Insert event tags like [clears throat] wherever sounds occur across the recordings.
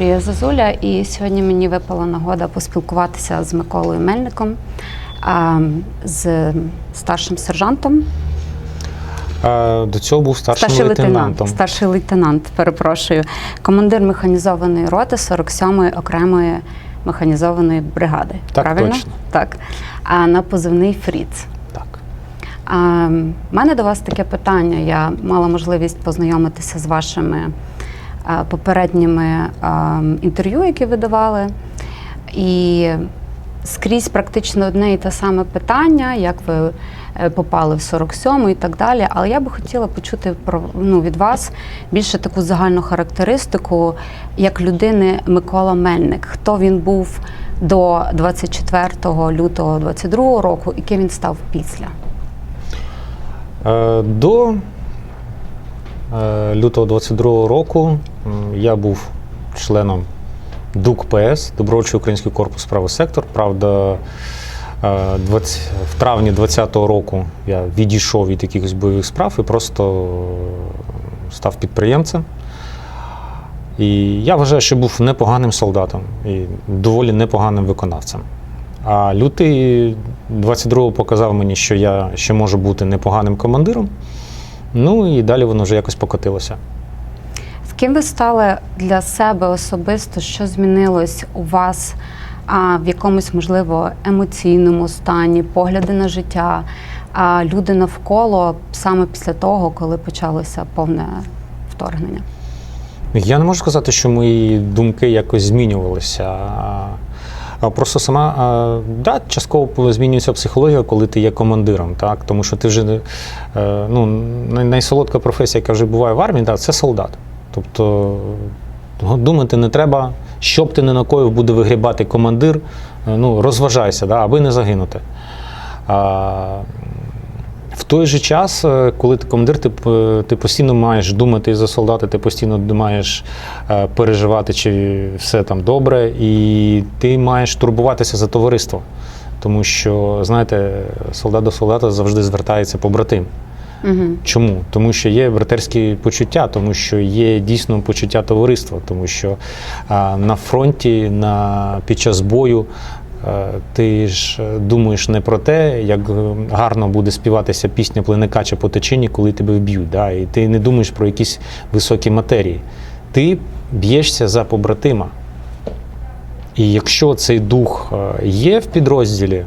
Марія Зазуля, і сьогодні мені випала нагода поспілкуватися з Миколою Мельником, з старшим сержантом, До цього був старшим старший лейтенант, старший лейтенант, перепрошую, командир механізованої роти 47-ї окремої механізованої бригади. Так, правильно? точно. Так. А на позивний Фріц. Так. В мене до вас таке питання. Я мала можливість познайомитися з вашими попередніми інтерв'ю, які ви давали. І скрізь практично одне і те саме питання, як ви е, попали в 47-му і так далі. Але я би хотіла почути про ну, від вас більше таку загальну характеристику як людини Микола Мельник. Хто він був до 24 лютого 22-го року і ким він став після? Е, До е, лютого 22 року я був членом ДУК ПС, Добровольчий український корпус правий сектор. Правда, е, 20 в травні 2020 року я відійшов від якихось бойових справ і просто е, став підприємцем. І я вважаю, що був непоганим солдатом і доволі непоганим виконавцем. А лютий 22-го показав мені, що я ще можу бути непоганим командиром. Ну і далі воно вже якось покотилося. З ким ви стали для себе особисто? Що змінилось у вас а, в якомусь, можливо, емоційному стані, погляди на життя, а люди навколо саме після того, коли почалося повне вторгнення? Я не можу сказати, що мої думки якось змінювалися. Просто сама, да, частково змінюється психологія, коли ти є командиром, так? тому що ти вже е, ну, найсолодка професія, яка вже буває в армії, так, це солдат. Тобто ну, думати не треба, що б ти не накоїв, буде вигрібати командир, е, ну, розважайся, да, аби не загинути. В той же час, е, коли ти командир, ти, ти постійно маєш думати за солдата, ти постійно маєш е, переживати, чи все там добре, і ти маєш турбуватися за товариство. Тому що, знаєте, солдат до солдата завжди звертається побратим. Угу. Чому? Тому що є братерські почуття, тому що є дійсно почуття товариства, тому що а, на фронті, на, під час бою ти ж е, думаєш не про те, як е, гарно буде співатися пісня Пленикача по течині, коли тебе вб'ють. Да? І ти не думаєш про якісь високі матерії. Ти б'єшся за побратима. І якщо цей дух е, є в підрозділі,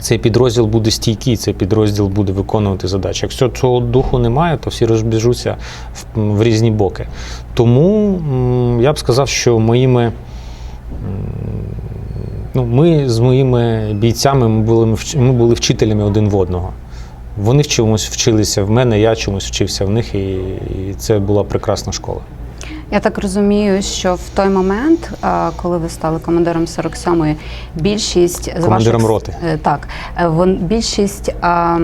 цей підрозділ буде стійкий, цей підрозділ буде виконувати задачі. Якщо цього духу немає, то всі розбіжуться в різні боки. Тому я б сказав, що моїми. Ну, ми з моїми бійцями ми були, ми були вчителями один в одного. Вони в чомусь вчилися в мене, я чомусь вчився в них, і, і це була прекрасна школа. Я так розумію, що в той момент, коли ви стали командиром 47-ї, більшість Командиром ваших, роти. Е, Так, Е, більшість а,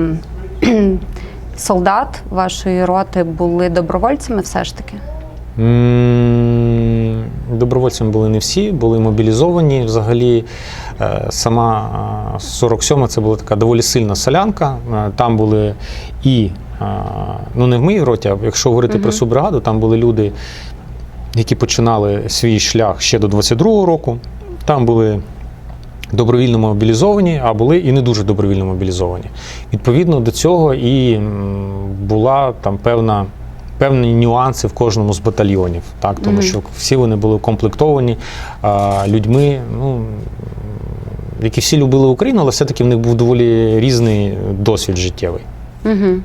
солдат вашої роти були добровольцями, все ж таки. Добровольцями були не всі, були мобілізовані. Взагалі, е, сама е, 47-ма це була така доволі сильна солянка. Е, Там були і, е, ну не в моїй роті, а якщо говорити про Мгм. цю бригаду, там були люди, які починали свій шлях ще до 22-го року. Там були добровільно мобілізовані, а були і не дуже добровільно мобілізовані. Відповідно до цього і була там певна. Певні нюанси в кожному з батальйонів, так тому Мгм. що всі вони були укомплектовані а, людьми, ну які всі любили Україну, але все-таки в них був доволі різний досвід життєвий. Угу.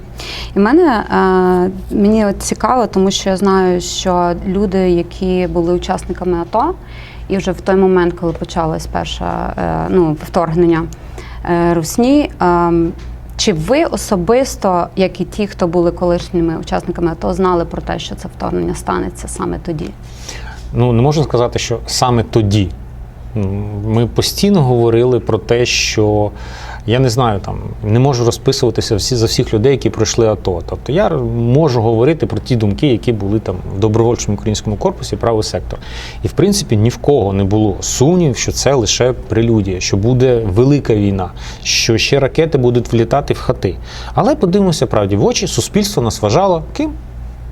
І мене е, мені от цікаво, тому що я знаю, що люди, які були учасниками АТО, і вже в той момент, коли почалось перше е, ну, вторгнення е, Русні. Е, чи ви особисто, як і ті, хто були колишніми учасниками АТО, знали про те, що це вторгнення станеться саме тоді? Ну не можна сказати, що саме тоді. Ми постійно говорили про те, що я не знаю, там не можу розписуватися всі за всіх людей, які пройшли АТО. Тобто я можу говорити про ті думки, які були там в добровольчому українському корпусі, правий сектор. І в принципі ні в кого не було сумнівів, що це лише прелюдія, що буде велика війна, що ще ракети будуть влітати в хати. Але подивимося правді в очі, суспільство нас вважало ким?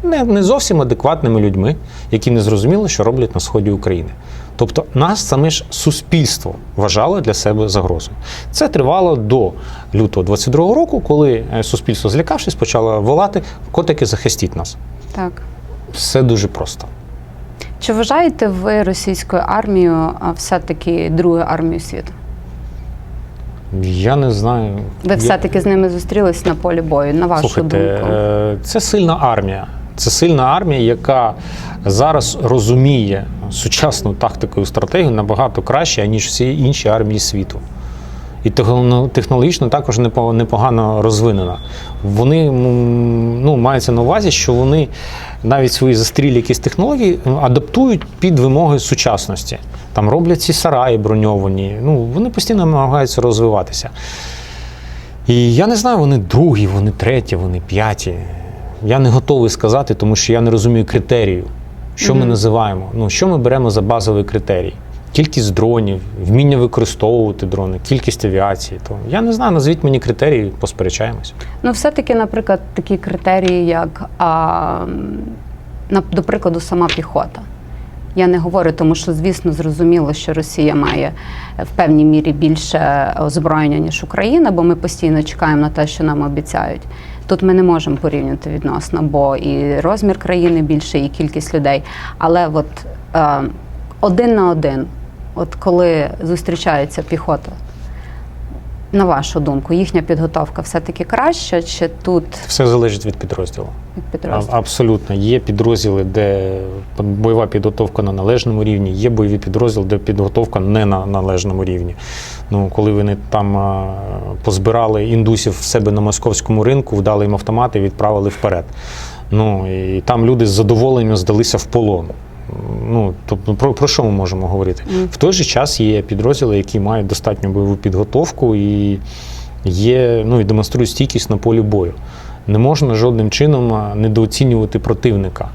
не, не зовсім адекватними людьми, які не зрозуміли, що роблять на сході України. Тобто нас саме ж суспільство вважало для себе загрозою. Це тривало до лютого 22-го року, коли е, суспільство, злякавшись, почало волати котики, захистіть нас. Так. Все дуже просто. Чи вважаєте ви російською армією все-таки другою армією світу? Я не знаю. Ви Я- все-таки з ними зустрілись на полі бою, на вашу Слухайте, думку? е, це сильна армія. Це сильна армія, яка зараз розуміє сучасну тактику і стратегію набагато краще, ніж всі інші армії світу. І технологічно також непогано розвинена. Вони ну, мається на увазі, що вони навіть свої застрілі якісь технології адаптують під вимоги сучасності. Там роблять ці сараї броньовані. Ну, вони постійно намагаються розвиватися. І я не знаю, вони другі, вони треті, вони п'яті. Я не готовий сказати, тому що я не розумію критерію. Що ми називаємо? Ну, що ми беремо за базовий критерій? Кількість дронів, вміння використовувати дрони, кількість авіації. То я не знаю, назвіть мені критерії, посперечаємось. Ну, все-таки, наприклад, такі критерії, як, а, на- до прикладу, сама піхота. Я не говорю, тому що, звісно, зрозуміло, що Росія має е, в певній мірі більше озброєння, ніж Україна, бо ми постійно чекаємо на те, що нам обіцяють. Тут ми не можемо порівняти відносно, бо і розмір країни більше, і кількість людей. Але от е, один на один, от коли зустрічається піхота, на вашу думку, їхня підготовка все-таки краща, чи тут Все залежить від підрозділу. від А- Абсолютно. Є підрозділи, де бойова підготовка на належному рівні, є бойові підрозділи, де підготовка не на належному рівні. Ну, коли вони там а, позбирали індусів в себе на московському ринку, вдали їм автомати відправили вперед. Ну, і там люди з задоволенням здалися в полон. Ну, тобто, про, про що ми можемо говорити? Мгм. В той же час є підрозділи, які мають достатню бойову підготовку і є, ну, і демонструють стійкість на полі бою. Не можна жодним чином недооцінювати противника.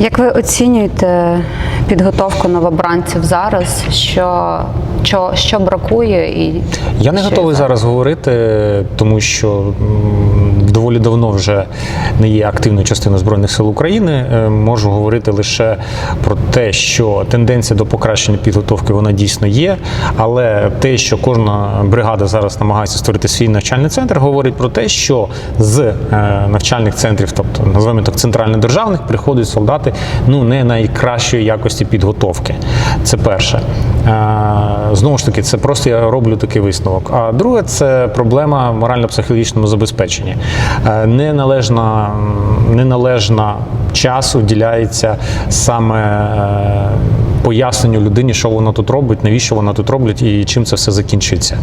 Як ви оцінюєте підготовку новобранців зараз? Що, що, що бракує? І Я не готовий є зараз говорити, тому що доволі давно вже не є активною частиною Збройних сил України. Е, Можу говорити лише про те, що тенденція до покращення підготовки вона дійсно є. Але те, що кожна бригада зараз намагається створити свій навчальний центр, говорить про те, що з е, навчальних центрів, тобто називаємо так центрально-державних, приходять солдати ну не найкращої якості підготовки. Це перше. Е, Знову ж таки, це просто я роблю такий висновок. А друге, це проблема морально-психологічному забезпеченні. Е, Неналежна, неналежна час уділяється саме е, поясненню людині, що вона тут робить, навіщо вона тут робить і чим це все закінчиться.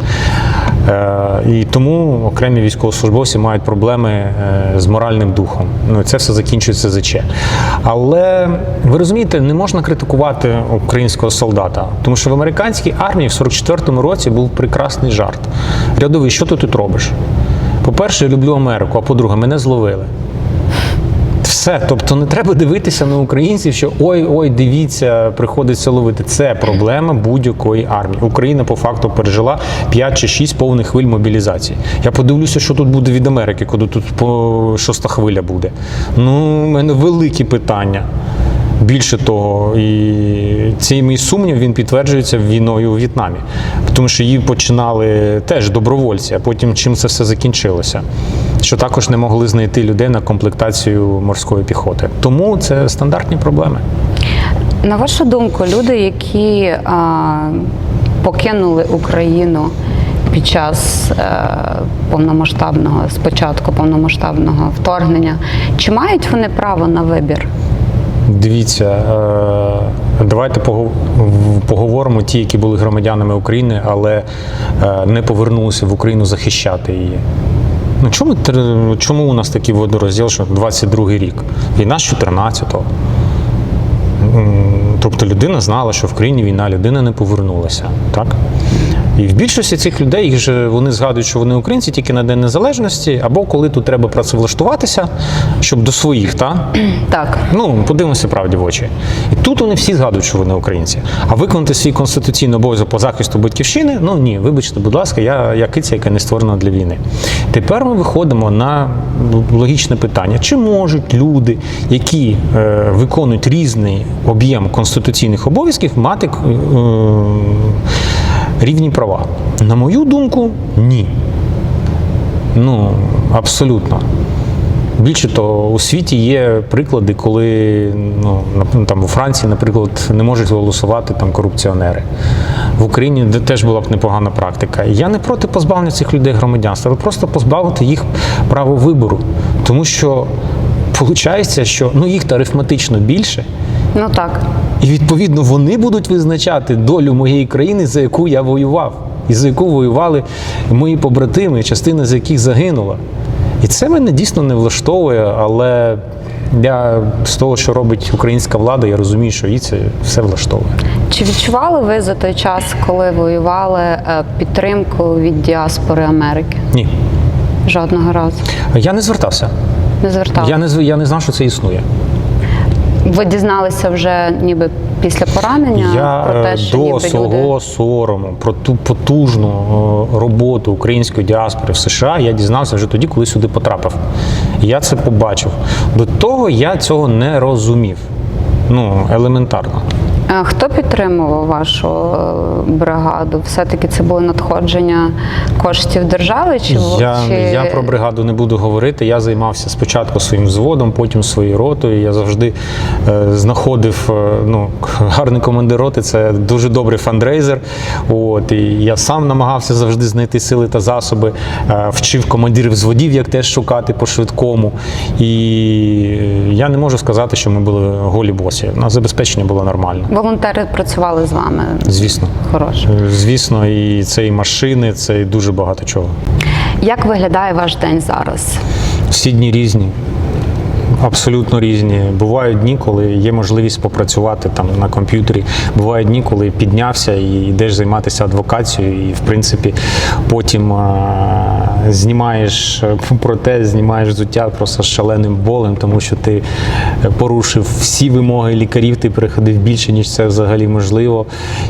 Е, І тому окремі військовослужбовці мають проблеми е, з моральним духом. Ну це все закінчується ЗЧ. Але ви розумієте, не можна критикувати українського солдата, тому що в американській армії в 44-му році був прекрасний жарт. Рядовий, що ти тут робиш? По-перше, я люблю Америку, а по-друге, мене зловили. Все, тобто не треба дивитися на українців, що ой, ой, дивіться, приходиться ловити. Це проблема будь-якої армії. Україна по факту пережила 5 чи 6 повних хвиль мобілізації. Я подивлюся, що тут буде від Америки, коли тут по шоста хвиля буде. Ну, у мене великі питання. Більше того, і цей мій сумнів він підтверджується війною у В'єтнамі, тому що її починали теж добровольці, а потім чим це все закінчилося. Що також не могли знайти людей на комплектацію морської піхоти. Тому це стандартні проблеми. На вашу думку, люди, які а, покинули Україну під час е, повномасштабного, спочатку повномасштабного вторгнення, чи мають вони право на вибір? Дивіться, е, давайте поговоримо ті, які були громадянами України, але е, не повернулися в Україну захищати її. Ну чому, чому у нас такий водорозділ, що 22-й рік? Війна з 14-го. Тобто людина знала, що в країні війна, людина не повернулася. Так? І в більшості цих людей їх же вони згадують, що вони українці тільки на День Незалежності, або коли тут треба працевлаштуватися, щоб до своїх, та? [clears throat] Так. Ну, подивимося правді в очі. І тут вони всі згадують, що вони українці. А виконати свій конституційний обов'язок по захисту батьківщини, ну ні, вибачте, будь ласка, я, я киця, яка не створена для війни. Тепер ми виходимо на логічне питання: чи можуть люди, які е, виконують різний об'єм конституційних обов'язків, мати е, рівні права? На мою думку, ні. Ну, абсолютно. Більше того, у світі є приклади, коли ну, там у Франції, наприклад, не можуть голосувати там корупціонери. В Україні теж була б непогана практика. Я не проти позбавлення цих людей громадянства, але просто позбавити їх права вибору. Тому що виходить, що ну, їх арифметично більше, Ну так. і відповідно вони будуть визначати долю моєї країни, за яку я воював, і за яку воювали мої побратими, частина з яких загинула. І це мене дійсно не влаштовує, але я з того, що робить українська влада, я розумію, що їй це все влаштовує. Чи відчували ви за той час, коли воювали е, підтримку від діаспори Америки? Ні. Жодного разу. Я не звертався. Не звертали. Я не я не знав, що це існує. Ви дізналися вже ніби після поранення Я про те, е, що до свого люди. сорому про ту потужну е, роботу української діаспори в США я дізнався вже тоді, коли сюди потрапив. Я це побачив. До того я цього не розумів. Ну, елементарно. Хто підтримував вашу е, бригаду? Все-таки це були надходження коштів держави? Чи, Я, чи... я про бригаду не буду говорити. Я займався спочатку своїм взводом, потім своєю ротою. Я завжди е, знаходив е, ну, [laughs] гарний командир роти. Це дуже добрий фандрейзер. От, і я сам намагався завжди знайти сили та засоби, е, вчив командирів взводів, як теж шукати по швидкому. І я не можу сказати, що ми були голі босі. У нас забезпечення було нормальне. Волонтери працювали з вами. Звісно. Хороше. Звісно, і це і машини, це і дуже багато чого. Як виглядає ваш день зараз? Всі дні різні. Абсолютно різні. Бувають дні, коли є можливість попрацювати там на комп'ютері. Бувають дні, коли піднявся і йдеш займатися адвокацією, і в принципі потім а, знімаєш е, протез, знімаєш взуття просто з шаленим болем, тому що ти порушив всі вимоги лікарів, ти переходив більше, ніж це взагалі можливо.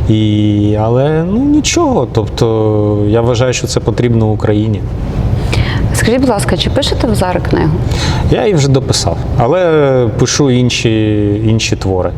І, але ну нічого. Тобто я вважаю, що це потрібно Україні. Скажіть, будь ласка, чи пишете ви зараз книгу? Я її вже дописав, але пишу інші, інші твори.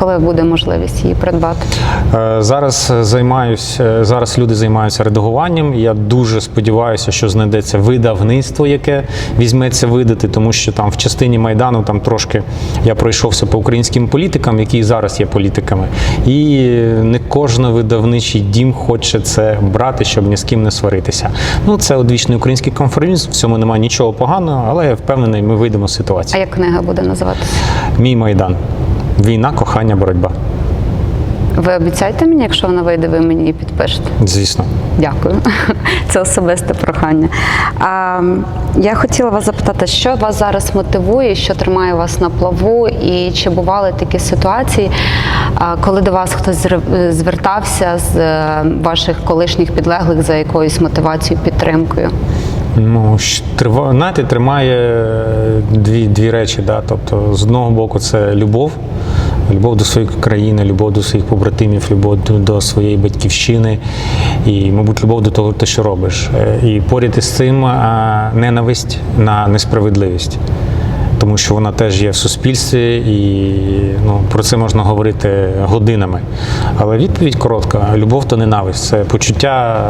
Коли буде можливість її придбати? Е, Зараз займаюся, зараз люди займаються редагуванням. Я дуже сподіваюся, що знайдеться видавництво, яке візьметься видати, тому що там в частині майдану там трошки я пройшовся по українським політикам, які і зараз є політиками, і не кожен видавничий дім хоче це брати, щоб ні з ким не сваритися. Ну це одвічний український конформізм. В цьому немає нічого поганого, але я впевнений, ми вийдемо з А як книга буде називатися? Мій майдан. Війна, кохання, боротьба. Ви обіцяєте мені, якщо вона вийде, ви мені її підпишете? Звісно. Дякую. [laughs] Це особисте прохання. А, я хотіла вас запитати, що вас зараз мотивує, що тримає вас на плаву, і чи бували такі ситуації, коли до вас хтось звертався з е, ваших колишніх підлеглих за якоюсь мотивацією, підтримкою? Ну, щ- трива- знаєте, тримає е, дві, дві речі. Да? Тобто, з одного боку, це любов, любов до своєї країни, любов до своїх побратимів, любов до, своєї батьківщини і, мабуть, любов до того, що робиш. Е, І поряд із цим ненависть на несправедливість. Тому що вона теж є в суспільстві, і ну, про це можна говорити годинами. Але відповідь коротка: любов та ненависть це почуття,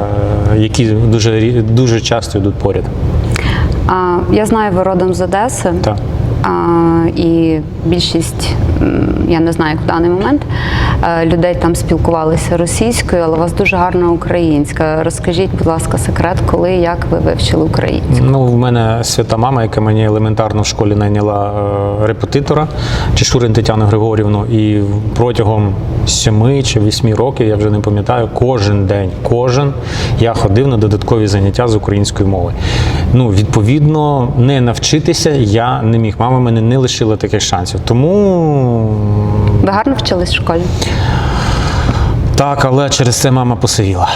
е, які дуже, дуже часто йдуть поряд. А, я знаю, ви родом з Одеси. Так. І більшість, я не знаю, як в даний момент, е, людей там спілкувалися російською, але у вас дуже гарна українська. Розкажіть, будь ласка, секрет, коли як ви вивчили українську? Ну, в мене свята мама, яка мені елементарно в школі найняла е, репетитора Чешурин Тетяну Григорівну, і протягом семи чи восьми років, я вже не пам'ятаю, кожен день, кожен я ходив на додаткові заняття з української мови. Ну, відповідно, не навчитися я не міг. Мама мене не лишила таких шансів. Тому Ви гарно вчились в школі? Так, але через це мама посивіла.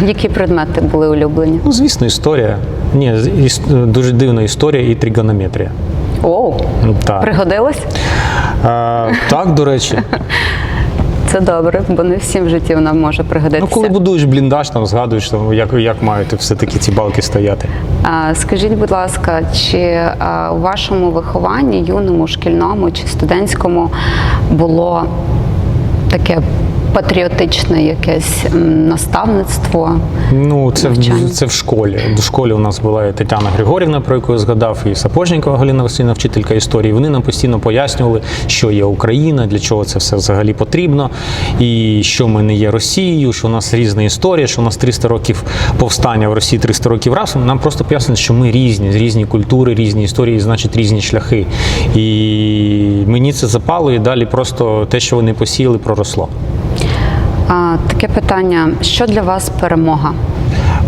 Які предмети були улюблені? Ну, звісно, історія. Ні, іс- дуже дивна історія і тригонометрія. Оу, Так. пригодилось? А, так, до речі. [laughs] Це добре, бо не всім в житті вона може пригодитися. Ну, коли будуєш бліндаж, там згадуєш, там, як, як мають все-таки ці балки стояти. А, Скажіть, будь ласка, чи а, у вашому вихованні, юному, шкільному чи студентському було таке патріотичне якесь наставництво? Ну, це, Навчання. в, це в школі. В школі у нас була і Тетяна Григорівна, про яку я згадав, і Сапожнікова Галина Васильівна, вчителька історії. Вони нам постійно пояснювали, що є Україна, для чого це все взагалі потрібно, і що ми не є Росією, що у нас різна історія, що у нас 300 років повстання в Росії, 300 років разом. Нам просто пояснюють, що ми різні, різні культури, різні історії, значить різні шляхи. І мені це запало, і далі просто те, що вони посіяли, проросло. А, Таке питання: що для вас перемога?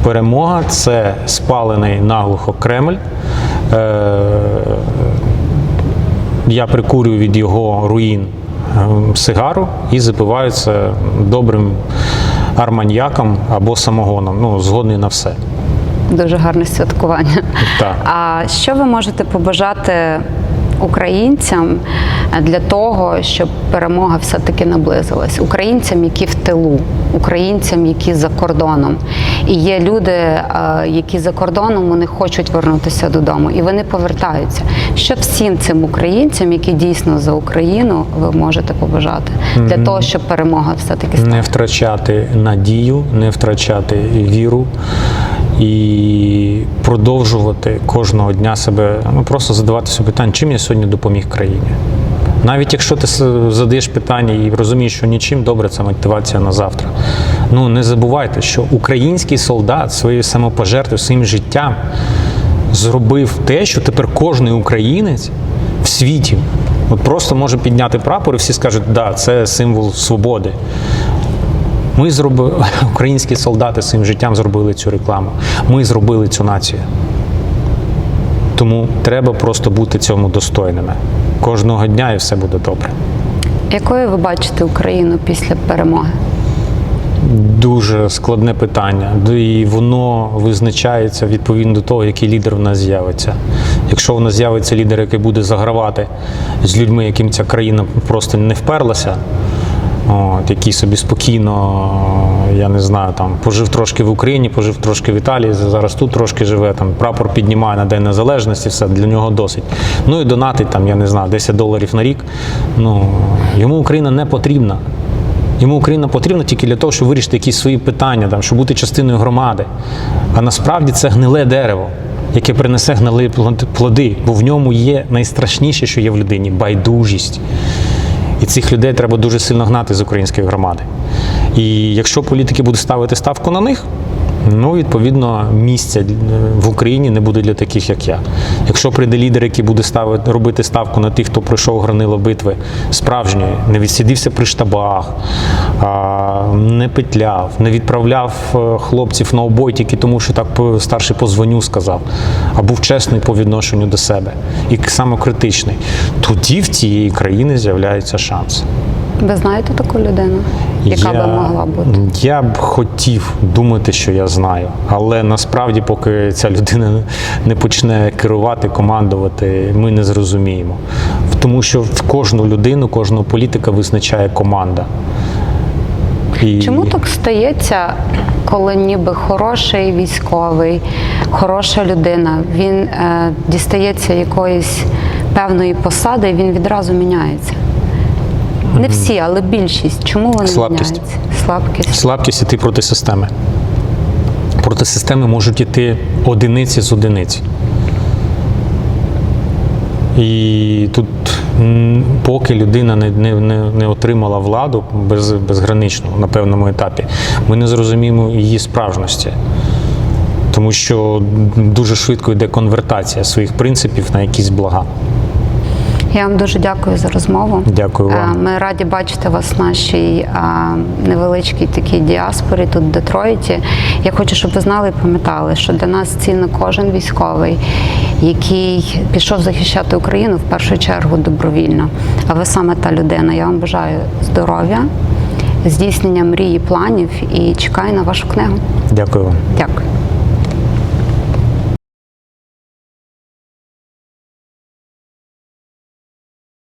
Перемога це спалений наглухо Кремль. Е, Я прикурюю від його руїн е, сигару і запиваю це добрим арманьяком або самогоном. Ну, згодний на все. Дуже гарне святкування. Так. А що ви можете побажати українцям для того, щоб перемога все-таки наблизилась? Українцям, які в тилу, українцям, які за кордоном. І є люди, е, які за кордоном вони хочуть вернутися додому, і вони повертаються. Що всім цим українцям, які дійсно за Україну, ви можете побажати для того, щоб перемога все-таки стала? Не втрачати надію, не втрачати віру і продовжувати кожного дня себе, ну просто задавати собі питання, чим я сьогодні допоміг країні. Навіть якщо ти задаєш питання і розумієш, що нічим добре, це мотивація на завтра. Ну не забувайте, що український солдат своєю самопожертвою, своїм життям зробив те, що тепер кожен українець в світі от просто може підняти прапор, і всі скажуть, да, це символ свободи. Ми зробили [laughs] українські солдати своїм життям зробили цю рекламу. Ми зробили цю націю. Тому треба просто бути цьому достойними. Кожного дня і все буде добре. Якою ви бачите Україну після перемоги? Дуже складне питання, і воно визначається відповідно до того, який лідер в нас з'явиться. Якщо в нас з'явиться лідер, який буде загравати з людьми, яким ця країна просто не вперлася, от, який собі спокійно, я не знаю, там пожив трошки в Україні, пожив трошки в Італії, зараз тут трошки живе, там прапор піднімає на День Незалежності, все для нього досить. Ну і донатить там, я не знаю, 10 доларів на рік. Ну йому Україна не потрібна. Йому Україна потрібна тільки для того, щоб вирішити якісь свої питання, там, щоб бути частиною громади. А насправді це гниле дерево, яке принесе гнилі плод- плоди, бо в ньому є найстрашніше, що є в людині байдужість. І цих людей треба дуже сильно гнати з української громади. І якщо політики будуть ставити ставку на них, ну відповідно місця е, в Україні не буде для таких, як я. Якщо прийде лідер, який буде ставити робити ставку на тих, хто пройшов гранило битви справжньої, не відсидівся при штабах, не петляв, не відправляв е, хлопців на обой тільки тому, що так по- старший по званню сказав, а був чесний по відношенню до себе і самокритичний, тоді в цієї країни з'являється шанс. Ви знаєте таку людину, яка би могла бути? Я б хотів думати, що я знаю, але насправді, поки ця людина не почне керувати, командувати, ми не зрозуміємо. Тому що в кожну людину, кожного політика визначає команда. І... Чому так стається, коли ніби хороший військовий, хороша людина, він е, дістається якоїсь певної посади, і він відразу міняється? Не всі, але більшість. Чому вони Слабкість. міняються? Слабкість. Слабкість іти проти системи. Проти системи можуть іти одиниці з одиниць. І тут, поки людина не, не, не, не отримала владу без, безграничну на певному етапі, ми не зрозуміємо її справжності. Тому що дуже швидко йде конвертація своїх принципів на якісь блага. Я вам дуже дякую за розмову. Дякую вам. Е, Ми раді бачити вас в нашій е, невеличкій такій діаспорі тут в Детройті. Я хочу, щоб ви знали і пам'ятали, що для нас цінно кожен військовий, який пішов захищати Україну в першу чергу добровільно. А ви саме та людина. Я вам бажаю здоров'я, здійснення мрії, планів і чекаю на вашу книгу. Дякую вам. Дякую.